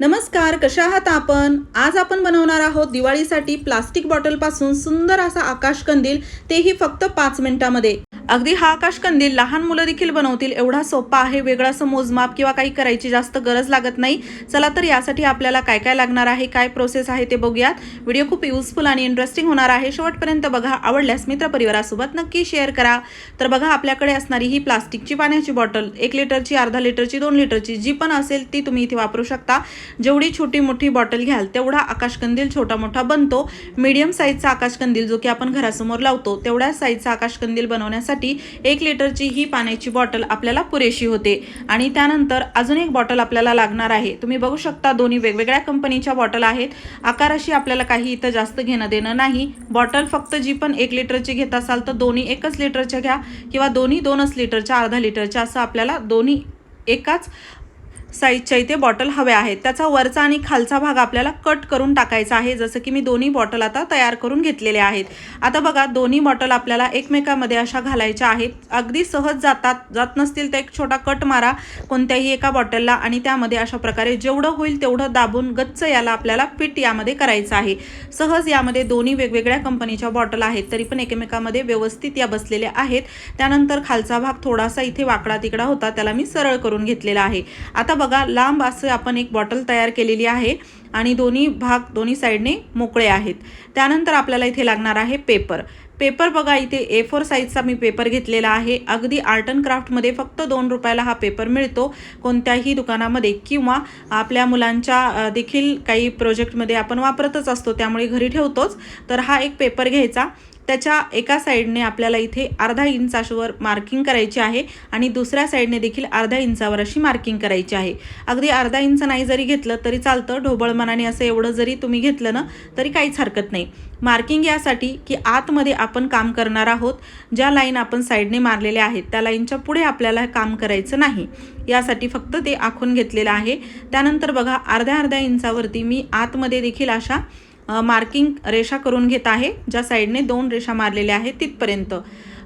नमस्कार कशा आहात आपण? आज आपण बनवणार आहोत दिवाळीसाठी प्लास्टिक बॉटलपासून सुंदर असा आकाश कंदील. तेही फक्त पाच मिनिटामध्ये. अगदी हा आकाश कंदील लहान मुलं देखील बनवतील एवढा सोपा आहे वेगळा असं मोजमाप किंवा काही करायची जास्त गरज लागत नाही. चला तर यासाठी आपल्याला काय काय लागणार आहे काय प्रोसेस आहे ते बघूयात. व्हिडिओ खूप युजफुल आणि इंटरेस्टिंग होणार आहे. शेवटपर्यंत बघा आवडल्यास मित्रपरिवारासोबत नक्की शेअर करा. तर बघा आपल्याकडे असणारी ही प्लास्टिकची पाण्याची बॉटल एक लिटरची अर्धा लिटरची दोन लिटरची जी पण असेल ती तुम्ही इथे वापरू शकता. जेवढी छोटी मोठी बॉटल घ्याल तेवढा आकाशकंदील छोटा मोठा बनतो. मीडियम साईजचा आकाशकंदील जो की आपण घरासमोर लावतो तेवढ्या साईजचा आकाशकंदील बनवण्यासाठी एक लिटरची ही पाण्याची बॉटल आपल्याला पुरेशी होते. आणि त्यानंतर अजून एक बॉटल आपल्याला लागणार आहे. तुम्ही बघू शकता दोन्ही वेगवेगळ्या कंपनीच्या बॉटल आहेत. आकाराशी आपल्याला काही इथं जास्त घेणं देणं नाही. बॉटल फक्त जी पण एक लिटरची घेत असाल तर दोन्ही एकच लिटरच्या घ्या किंवा दोन्ही दोनच लिटरच्या अर्धा लिटरच्या असं आपल्याला दोन्ही एकाच साईजच्या इथे बॉटल हव्या आहेत. त्याचा वरचा आणि खालचा भाग आपल्याला कट करून टाकायचा आहे जसं की मी दोन्ही बॉटल आता तयार करून घेतलेल्या आहेत. आता बघा दोन्ही बॉटल आपल्याला एकमेकामध्ये अशा घालायच्या आहेत. अगदी सहज जातात जात नसतील तर एक छोटा कट मारा कोणत्याही एका बॉटलला आणि त्यामध्ये अशा प्रकारे जेवढं होईल तेवढं दाबून गच्च याला आपल्याला फिट यामध्ये करायचं आहे. सहज यामध्ये दोन्ही वेगवेगळ्या कंपनीच्या बॉटल आहेत तरी पण एकमेकामध्ये व्यवस्थित या बसलेल्या आहेत. त्यानंतर खालचा भाग थोडासा इथे वाकडा तिकडा होता त्याला मी सरळ करून घेतलेला आहे. आता बघा लांब असं आपण एक बॉटल तयार केलेली आहे आणि दोन्ही भाग दोन्ही साईडने मोकळे आहेत. त्यानंतर आपल्याला इथे लागणार आहे पेपर. पेपर बघा इथे ए फोर साईजचा मी पेपर घेतलेला आहे. अगदी आर्ट अँड क्राफ्टमध्ये फक्त दोन रुपयाला हा पेपर मिळतो कोणत्याही दुकानामध्ये किंवा आपल्या मुलांच्या देखील काही प्रोजेक्टमध्ये आपण वापरतच असतो त्यामुळे घरी ठेवतोच. तर हा एक पेपर घ्यायचा. त्याच्या एका साईडने आपल्याला इथे अर्धा इंचावर मार्किंग करायची आहे आणि दुसऱ्या साईडने देखील अर्ध्या इंचावर अशी मार्किंग करायची आहे. अगदी अर्धा इंच नाही जरी घेतलं तरी चालतं ढोबळमनाने असं एवढं जरी तुम्ही घेतलं ना तरी काहीच हरकत नाही. मार्किंग यासाठी की आतमध्ये आपण काम करणार आहोत ज्या लाईन आपण साईडने मारलेल्या आहेत त्या लाईनच्या पुढे आपल्याला काम करायचं नाही. यासाठी फक्त ते आखून घेतलेलं आहे. त्यानंतर बघा अर्ध्या अर्ध्या इंचावरती मी आतमध्ये देखील अशा मार्किंग रेषा करून घेत आहे ज्या साईडने दोन रेषा मारलेल्या आहेत तिथपर्यंत.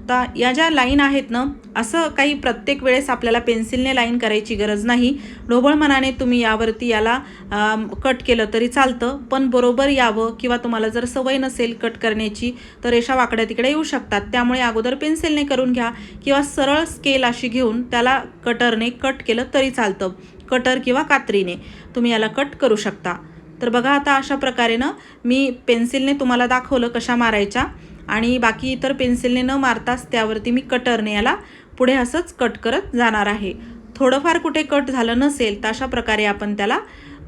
तर या ज्या लाईन आहेत ना असं काही प्रत्येक वेळेस आपल्याला पेन्सिलने लाईन करायची गरज नाही. ढोबळ मनाने तुम्ही यावरती याला कट केलं तरी चालतं पण बरोबर यावं किंवा तुम्हाला जर सवय नसेल कट करण्याची तर रेषा वाकड्या तिकडे येऊ शकतात. त्यामुळे अगोदर पेन्सिलने करून घ्या किंवा सरळ स्केल अशी घेऊन त्याला कटरने कट केलं तरी चालतं. कटर किंवा कात्रीने. तुम्ही याला कट करू शकता. तर बघा आता अशा प्रकारे ना मी पेन्सिलने तुम्हाला दाखवलं कशा मारायच्या. आणि बाकी इतर पेन्सिलने न मारताच त्यावरती मी कटरने याला पुढे असंच कट करत जाणार आहे. थोडंफार कुठे कट झालं नसेल तर अशा प्रकारे आपण त्याला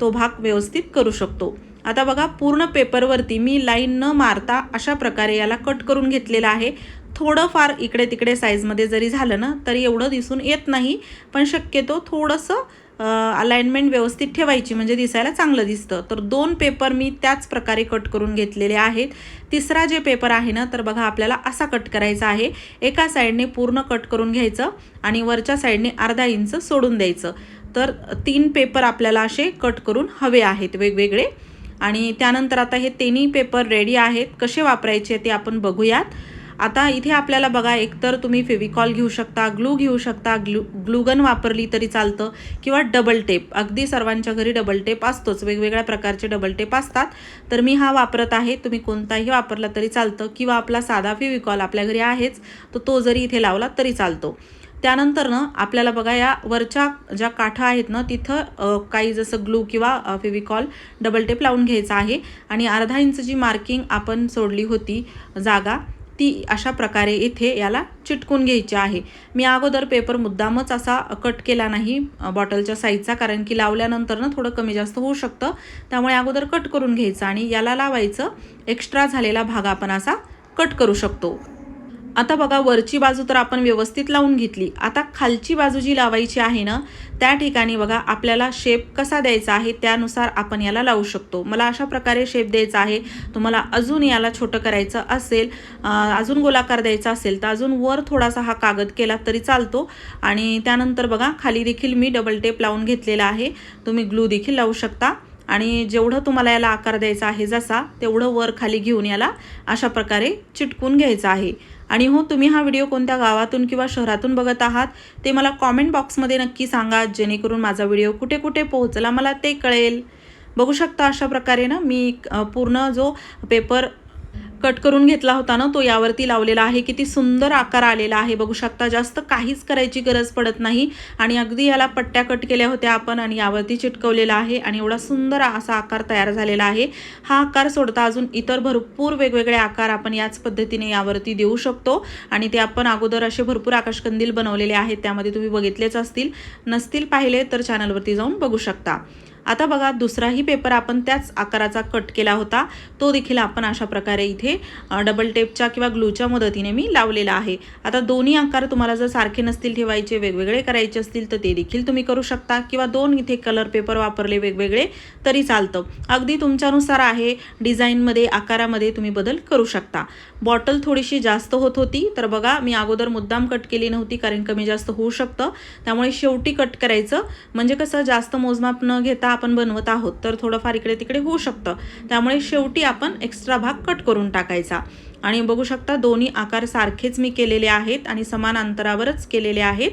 तो भाग व्यवस्थित करू शकतो. आता बघा पूर्ण पेपरवरती मी लाईन न मारता अशा प्रकारे याला कट करून घेतलेला आहे. थोडंफार इकडे तिकडे साईजमध्ये जरी झालं ना तरी एवढं दिसून येत नाही. पण शक्यतो थोडंसं अलाइनमेंट व्यवस्थित ठेवायची म्हणजे दिसायला चांगलं दिसतं. तर दोन पेपर मी त्याच प्रकारे कट करून घेतलेले आहेत. तिसरा जे पेपर आहे ना तर बघा आपल्याला असा कट करायचा आहे. एका साईडने पूर्ण कट करून घ्यायचं आणि वरच्या साईडने अर्धा इंच सोडून द्यायचं. तर तीन पेपर आपल्याला असे कट करून हवे आहेत वेगवेगळे. आणि त्यानंतर आता हे तिन्ही पेपर रेडी आहेत. कसे वापरायचे ते आपण बघूयात. आता इथे आपल्याला बघा एकतर तुम्ही फेविकॉल घेऊ शकता ग्लू घेऊ शकता ग्लू ग्लूगन वापरली तरी चालतं किंवा डबल टेप. अगदी सर्वांच्या घरी डबल टेप असतोच वेगवेगळ्या प्रकारचे डबल टेप असतात. तर मी हा वापरत आहे तुम्ही कोणताही वापरला तरी चालतं किंवा आपला साधा फेविकॉल आपल्या घरी आहेच तर तो जरी इथे लावला तरी चालतो. त्यानंतर ना आपल्याला बघा या वरच्या ज्या काठा आहेत ना तिथं काही जसं ग्लू किंवा फेविकॉल डबल टेप लावून घ्यायचा आहे. आणि अर्धा इंच जी मार्किंग आपण सोडली होती जागा ती अशा प्रकारे इथे याला चिटकून घ्यायची आहे. मी अगोदर पेपर मुद्दामच असा कट केला नाही बॉटलच्या साईजचा कारण की लावल्यानंतर ना थोडं कमी जास्त होऊ शकतं. त्यामुळे अगोदर कट करून घ्यायचं आणि याला लावायचं. एक्स्ट्रा झालेला भाग आपण असा कट करू शकतो. आता बघा वरची बाजू तर आपण व्यवस्थित लावून घेतली. आता खालची बाजू जी लावायची आहे ना त्या ठिकाणी बघा आपल्याला शेप कसा द्यायचा आहे त्यानुसार आपण याला लावू शकतो. मला अशा प्रकारे शेप द्यायचा आहे. तुम्हाला अजून याला छोटं करायचं असेल अजून गोलाकार द्यायचा असेल तर अजून वर थोडासा हा कागद केला तरी चालतो. आणि त्यानंतर बघा खाली देखील मी डबल टेप लावून घेतलेला आहे. तुम्ही ग्लू देखील लावू शकता. आणि जेवढं तुम्हाला याला आकार द्यायचा आहे जसा तेवढं वर खाली घेऊन याला अशा प्रकारे चिटकून घ्यायचं आहे. आणि हो तुम्ही हा व्हिडिओ कोणत्या गावातून किंवा शहरातून बघत आहात ते मला कॉमेंट बॉक्समध्ये नक्की सांगा जेणेकरून माझा व्हिडिओ कुठे कुठे पोहोचला मला ते कळेल. बघू शकता अशा प्रकारे ना मी पूर्ण जो पेपर कट करून घेतला होता ना तो यावरती लावलेला आहे. किती सुंदर आकार आलेला आहे. बघू शकता जास्त काहीच करायची गरज पडत नाही. आणि अगदी याला पट्ट्या कट केल्या होत्या आपण आणि यावरती चिटकवलेला आहे आणि एवढा सुंदर असा आकार तयार झालेला आहे. हा आकार सोडता अजून इतर भरपूर वेगवेगळे आकार आपण याच पद्धतीने यावरती देऊ शकतो. आणि ते आपण अगोदर असे भरपूर आकाशकंदील बनवलेले आहेत. त्यामध्ये तुम्ही बघितलेच असतील. नसतील पाहिले तर चॅनलवरती जाऊन बघू शकता. आता बघा दुसराही पेपर आपण त्याच आकाराचा कट केला होता. तो देखील आपण अशा प्रकारे इथे डबल टेपच्या किंवा ग्लूच्या मदतीने मी लावलेला आहे. आता दोन्ही आकार तुम्हाला जर सारखे नसतील ठेवायचे वेगवेगळे करायचे असतील तर ते देखील तुम्ही करू शकता. किंवा दोन इथे कलर पेपर वापरले वेगवेगळे तरी चालतं. अगदी तुमच्यानुसार आहे डिझाईनमध्ये आकारामध्ये तुम्ही बदल करू शकता. बॉटल थोडीशी जास्त होत होती तर बघा मी अगोदर मुद्दाम कट केली नव्हती कारण कमी जास्त होऊ शकतं. त्यामुळे शेवटी कट करायचं. म्हणजे कसं जास्त मोजमाप न घेता आपण बनवत आहोत तर थोडंफार इकडे तिकडे होऊ शकतं. त्यामुळे शेवटी आपण एक्स्ट्रा भाग कट करून टाकायचा. आणि बघू शकता दोन्ही आकार सारखेच मी केलेले आहेत आणि समान अंतरावरच केलेले आहेत.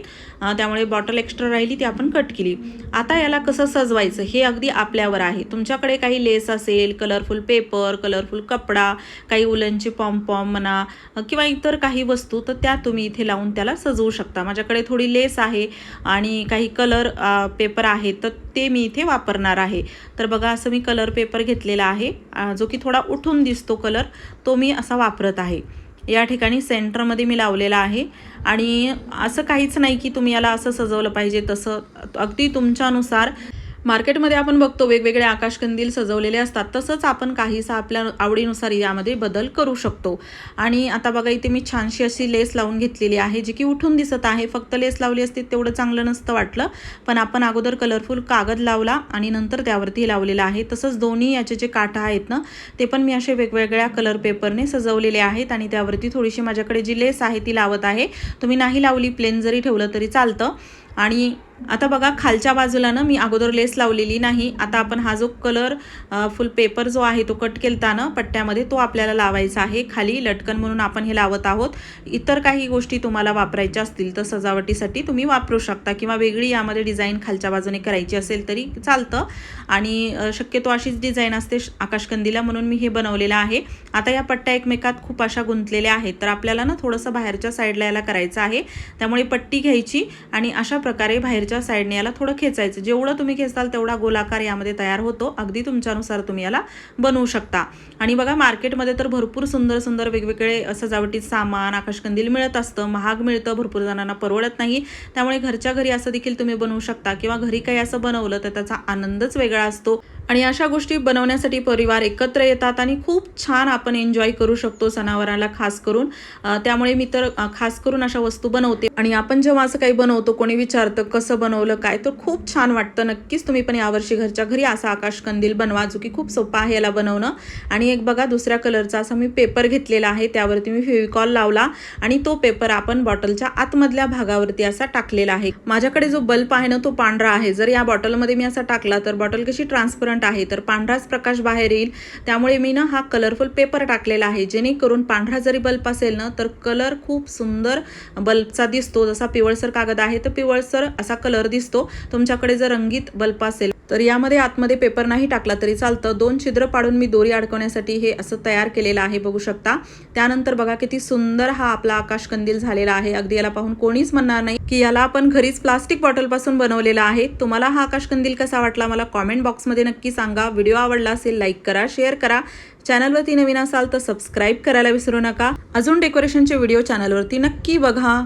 त्यामुळे बॉटल एक्स्ट्रा राहिली ती आपण कट केली. आता याला कसं सजवायचं हे अगदी आपल्यावर आहे. तुमच्याकडे काही लेस असेल कलरफुल पेपर कलरफुल कपडा काही उलनची पॉम पॉम म्हणा किंवा इतर काही वस्तू तर त्या तुम्ही इथे लावून त्याला सजवू शकता. माझ्याकडे थोडी लेस आहे आणि काही कलर पेपर आहेत तर ते मी इथे वापरणार आहे. तर बघा असं मी कलर पेपर घेतलेला आहे. जो की थोडा उठून दिसतो कलर तो मी असा वापरत आहे. या ठिकाणी सेंटरमध्ये मी लावलेला आहे. आणि असं काहीच नाही की तुम्ही याला असं सजवलं पाहिजे तसं. अगदी तुमच्यानुसार मार्केटमध्ये आपण बघतो वेगवेगळे आकाशकंदील सजवलेले असतात. तसंच आपण काहीसा आपल्या आवडीनुसार यामध्ये बदल करू शकतो. आणि आता बघा इथे मी छानशी अशी लेस लावून घेतलेली आहे जी की उठून दिसत आहे. फक्त लेस लावली असती तेवढं चांगलं नसतं वाटलं. पण आपण अगोदर कलरफुल कागद लावला आणि नंतर त्यावरती लावलेला आहे. तसंच दोन्ही याचे जे काठा आहेत ना ते पण मी असे वेगवेगळ्या कलर पेपरने सजवलेले आहेत आणि त्यावरती थोडीशी माझ्याकडे जी लेस आहे ती लावत आहे. तुम्ही नाही लावली प्लेन जरी ठेवलं तरी चालतं. आणि आता बघा खालच्या बाजूला ना मी अगोदर लेस लावलेली नाही. आता आपण हा जो कलर फुल पेपर जो आहे तो कट केलता ना पट्ट्यामध्ये तो आपल्याला लावायचा आहे. खाली लटकन म्हणून आपण हे लावत आहोत. इतर काही गोष्टी तुम्हाला वापरायच्या असतील तर सजावटीसाठी तुम्ही वापरू शकता किंवा वेगळी यामध्ये डिझाईन खालच्या बाजूने करायची असेल तरी चालतं. आणि शक्यतो अशीच डिझाईन असते आकाशकंदीला म्हणून मी हे बनवलेलं आहे. आता या पट्ट्या एकमेकात खूप अशा गुंतलेल्या आहेत. तर आपल्याला ना थोडंसं बाहेरच्या साईडला याला करायचं आहे. त्यामुळे पट्टी घ्यायची आणि अशा प्रकारे बाहेरच्या साईडने याला थोडं खेचायचं. जेवढं तुम्ही खेचाल तेवढा गोलाकार यामध्ये तयार होतो. अगदी तुमच्यानुसार तुम्ही याला बनवू शकता. आणि बघा मार्केटमध्ये तर भरपूर सुंदर सुंदर वेगवेगळे सजावटीत सामान आकाशकंदील मिळत असतं. महाग मिळतं भरपूर जणांना परवडत नाही. त्यामुळे घरच्या घरी असं देखील तुम्ही बनवू शकता. किंवा घरी काही असं बनवलं तर त्याचा आनंदच वेगळा असतो. आणि अशा गोष्टी बनवण्यासाठी परिवार एकत्र येतात आणि खूप छान आपण एन्जॉय करू शकतो सणावाराला खास करून. त्यामुळे मी तर खास करून अशा वस्तू बनवते. आणि आपण जेव्हा असं काही बनवतो कोणी विचारतं कसं बनवलं काय तर खूप छान वाटतं. नक्कीच तुम्ही पण यावर्षी घरच्या घरी असा आकाश कंदील बनवा जो की खूप सोपा आहे याला बनवणं. आणि एक बघा दुसऱ्या कलरचा असा मी पेपर घेतलेला आहे त्यावरती मी फेविकॉल लावला आणि तो पेपर आपण बॉटलच्या आतमधल्या भागावरती असा टाकलेला आहे. माझ्याकडे जो बल्ब आहे ना तो पांढरा आहे. जर या बॉटलमध्ये मी असा टाकला तर बॉटल कशी ट्रान्सपरंट आहे तर पांढराच प्रकाश बाहेर येईल. त्यामुळे मी ना हा कलरफुल पेपर टाकलेला आहे. जेणेकरून पांढरा जरी बल्ब असेल ना तर कलर खूप सुंदर बल्बचा दिसतो. जसा पिवळसर कागद आहे तर पिवळसर असा कलर दिसतो. तुमच्याकडे जर रंगीत बल्ब असेल तर यामध्ये आतमध्ये पेपर नाही टाकला तरी चालतं. दोन छिद्र पाडून मी दोरी अडकवण्यासाठी हे असं तयार केलेलं आहे बघू शकता. त्यानंतर बघा किती सुंदर हा आपला आकाशकंदील झालेला आहे. अगदी याला पाहून कोणीच म्हणणार नाही की याला आपण घरीच प्लास्टिक बॉटलपासून बनवलेला आहे. तुम्हाला हा आकाशकंदील कसा वाटला मला कॉमेंट बॉक्समध्ये नक्की सांगा. व्हिडिओ आवडला असेल लाईक करा शेअर करा. चॅनलवरती नवीन असाल तर सबस्क्राईब करायला विसरू नका. अजून डेकोरेशनचे व्हिडिओ चॅनलवरती नक्की बघा.